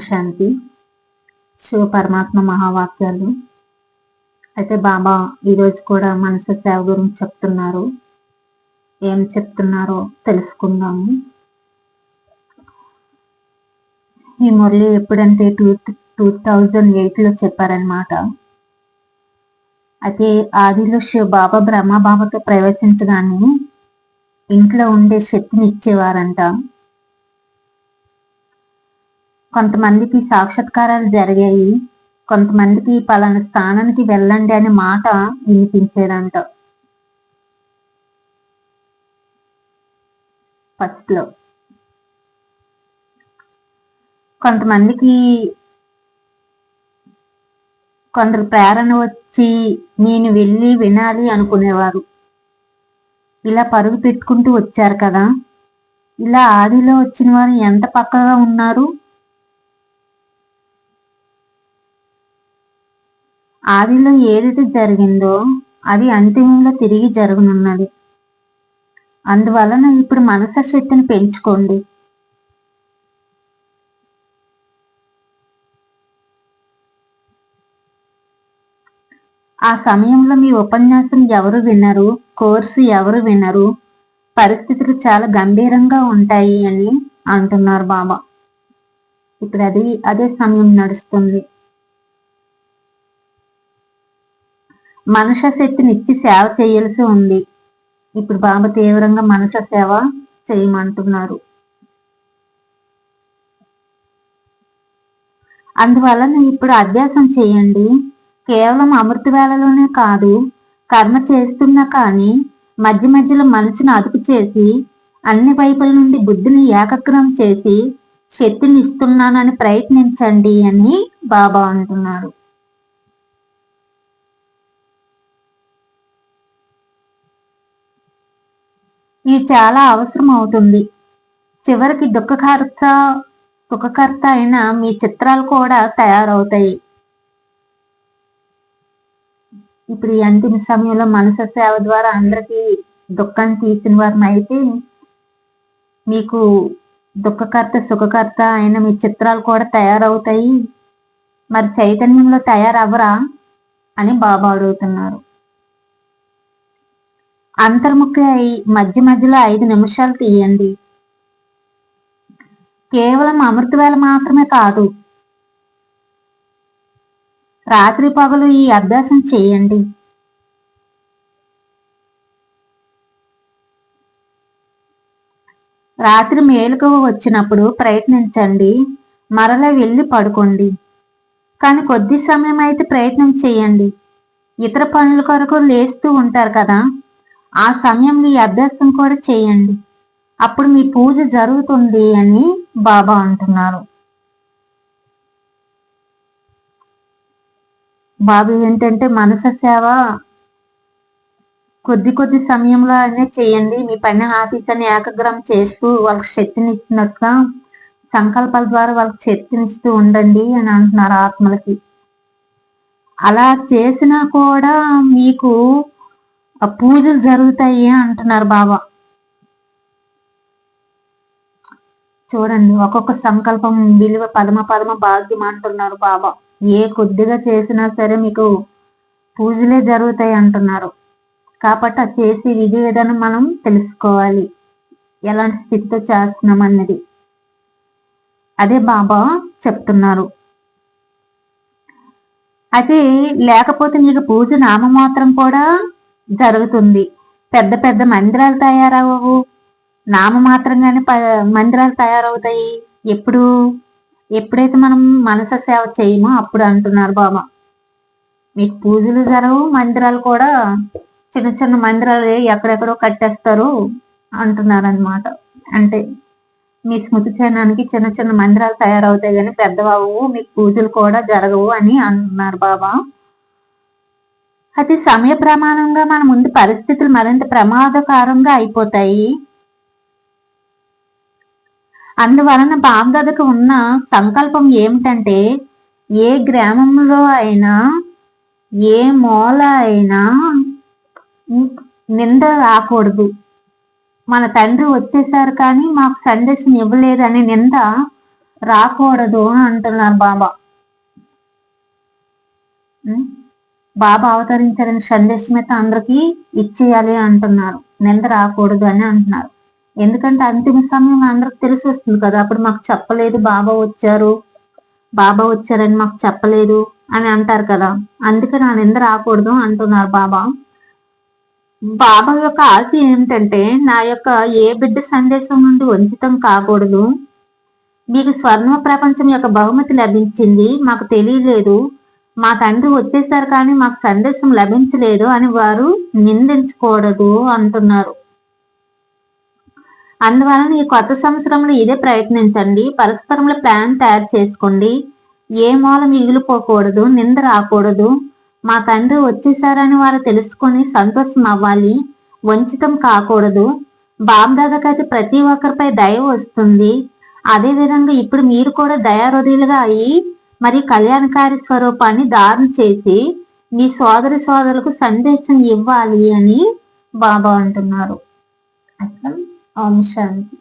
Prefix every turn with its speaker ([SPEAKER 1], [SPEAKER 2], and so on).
[SPEAKER 1] శాంతి. శివ పరమాత్మ మహావాక్యాలు. అయితే బాబా ఈరోజు కూడా మనసు సేవ గురించి చెప్తున్నారు. ఏం చెప్తున్నారో తెలుసుకుందాము. ఈ మురళి ఎప్పుడంటే టూ టూ థౌజండ్ ఎయిట్లో చెప్పారనమాట అయితే ఆదిలో శివ బాబా బ్రహ్మబాబాతో ప్రవేశించగానే ఇంట్లో ఉండే శక్తిని ఇచ్చేవారంట. కొంతమందికి సాక్షాత్కారాలు జరిగాయి. కొంతమందికి పలానా స్థానానికి వెళ్ళండి అనే మాట వినిపించేదంట. ఫస్ట్లో కొంతమందికి కొందరు ప్రేరణ వచ్చి నేను వెళ్ళి వినాలి అనుకునేవారు. ఇలా పరుగు పెట్టుకుంటూ వచ్చారు కదా. ఇలా ఆదిలో వచ్చిన వారు ఎంత పక్కగా ఉన్నారు? ఆదిలో ఏదైతే జరిగిందో అది అంతిమంలో తిరిగి జరగనున్నది. అందువలన ఇప్పుడు మనస శక్తిని పెంచుకోండి. ఆ సమయంలో మీ ఉపన్యాసం ఎవరు వినరు కోర్సు ఎవరు వినరు పరిస్థితులు చాలా గంభీరంగా ఉంటాయి అని అంటున్నారు బాబా. ఇప్పుడు అది అదే సమయం నడుస్తుంది. మనష శక్తిని ఇచ్చి సేవ చేయాల్సి ఉంది. ఇప్పుడు బాబా తీవ్రంగా మనుష సేవ చేయమంటున్నారు అందువలన ఇప్పుడు అభ్యాసం చేయండి. కేవలం అమృత వేళలోనే కాదు కర్మ చేస్తున్నా కానీ మధ్య మధ్యలో మనసును అదుపు చేసి అన్ని వైపుల నుండి బుద్ధిని ఏకగ్రం చేసి శక్తిని ఇస్తున్నానని ప్రయత్నించండి అని బాబా అంటున్నారు. ఇది చాలా అవసరం అవుతుంది. చివరికి దుఃఖకర్త సుఖకర్త అయిన మీ చిత్రాలు కూడా తయారవుతాయి. ఇప్పుడు ఈ అంతిమ సమయంలో మనసు సేవ ద్వారా అందరికీ దుఃఖం తీసిన వారిని అయితే మీకు దుఃఖకర్త సుఖకర్త అయిన మీ చిత్రాలు కూడా తయారవుతాయి. మరి చైతన్యంలో తయారవ్వరా అని బాబా అడుగుతున్నారు. అంతర్ముఖి అయి మధ్య మధ్యలో ఐదు నిమిషాలు తీయండి. కేవలం అమృతవేళ మాత్రమే కాదు రాత్రి పగలు ఈ అభ్యాసం చేయండి. రాత్రి మేలుకు వచ్చినప్పుడు ప్రయత్నించండి. మరల వెళ్ళి పడుకోండి. కానీ కొద్ది సమయం అయితే ప్రయత్నం చేయండి. ఇతర పనుల కొరకు లేస్తూ ఉంటారు కదా. ఆ సమయంలో ఈ అభ్యాసం కూడా చేయండి. అప్పుడు మీ పూజ జరుగుతుంది అని బాబా అంటున్నారు. బాబు ఏంటంటే మనస సేవ కొద్ది కొద్ది సమయంలో అనే చేయండి. మీ పని ఆఫీస్ అని ఏకగ్రం చేస్తూ వాళ్ళకి శక్తిని ఇస్తున్నట్టుగా సంకల్పాల ద్వారా వాళ్ళకి శక్తినిస్తూ ఉండండి అని అంటున్నారు ఆత్మలకి. అలా చేసినా కూడా మీకు ఆ పూజలు జరుగుతాయి అంటున్నారు బాబా. చూడండి ఒక్కొక్క సంకల్పం విలువ పదమ పదమ భాగ్యం అంటున్నారు బాబా. ఏ కొద్దిగా చేసినా సరే మీకు పూజలే జరుగుతాయి అంటున్నారు. కాబట్టి ఆ చేసే విధి విధానం మనం తెలుసుకోవాలి. ఎలాంటి స్థితితో చేస్తున్నాం అన్నది. అదే బాబా చెప్తున్నారు. అయితే లేకపోతే మీకు పూజ నామమాత్రం కూడా జరుగుతుంది. పెద్ద పెద్ద మందిరాలు తయారవవు నామమాత్రంగానే మందిరాలు తయారవుతాయి. ఎప్పుడు ఎప్పుడైతే మనం మనస సేవ చేయమో అప్పుడు అంటున్నారు బాబా మీకు పూజలు జరగవు మందిరాలు కూడా చిన్న చిన్న మందిరాలు ఎక్కడెక్కడో కట్టేస్తారు అంటున్నారు అనమాట అంటే మీ స్మృతి చిహ్నానికి చిన్న చిన్న మందిరాలు తయారవుతాయి కానీ పెద్దవావు మీకు పూజలు కూడా జరగవు అని అంటున్నారు బాబా అది సమయ ప్రమాణంగా మన ముందు పరిస్థితులు మరింత ప్రమాదకరంగా అయిపోతాయి. అందువలన బామ్దాదకు ఉన్న సంకల్పం ఏమిటంటే ఏ గ్రామంలో అయినా ఏ మూల అయినా నింద రాకూడదు. మన తండ్రి వచ్చేసారు కానీ మాకు సందేశం ఇవ్వలేదు అనే నింద రాకూడదు అని అంటున్నారు బాబా. బాబా అవతరించారని సందేశం అయితే అందరికి ఇచ్చేయాలి అంటున్నారు. నింద రాకూడదు అని అంటున్నారు. ఎందుకంటే అంతిమ సమయం అందరికి తెలిసి వస్తుంది కదా అప్పుడు మాకు చెప్పలేదు బాబా వచ్చారు బాబా వచ్చారని మాకు చెప్పలేదు అని అంటారు కదా. అందుకే నా నింద రాకూడదు అంటున్నారు బాబా. బాబా యొక్క ఆశ ఏమిటంటే నా యొక్క ఏ బిడ్డ సందేశం నుండి వంచితం కాకూడదు. మీకు స్వర్ణ ప్రపంచం యొక్క బహుమతి లభించింది మాకు తెలియలేదు. మా తండ్రి వచ్చేసారు కానీ మాకు సందేశం లభించలేదు అని వారు నిందించకూడదు అంటున్నారు. అందువలన ఈ కొత్త సంవత్సరంలో ఇదే ప్రయత్నించండి. పరస్పరంలో ప్లాన్ తయారు చేసుకోండి. ఏ మూల మిగిలిపోకూడదు నింద రాకూడదు. మా తండ్రి వచ్చేసారని వారు తెలుసుకొని సంతోషం అవ్వాలి. వంచితం కాకూడదు. బాబ్దాదాకైతే ప్రతి ఒక్కరిపై దయ వస్తుంది. అదేవిధంగా ఇప్పుడు మీరు కూడా దయాహృదయులుగా అయ్యి మరి కళ్యాణకారి స్వరూపాన్ని ధారణ చేసి మీ సోదరి సోదరులకు సందేశం ఇవ్వాలి అని బాబా అంటున్నారు. అట్లా ఓం శాంతి.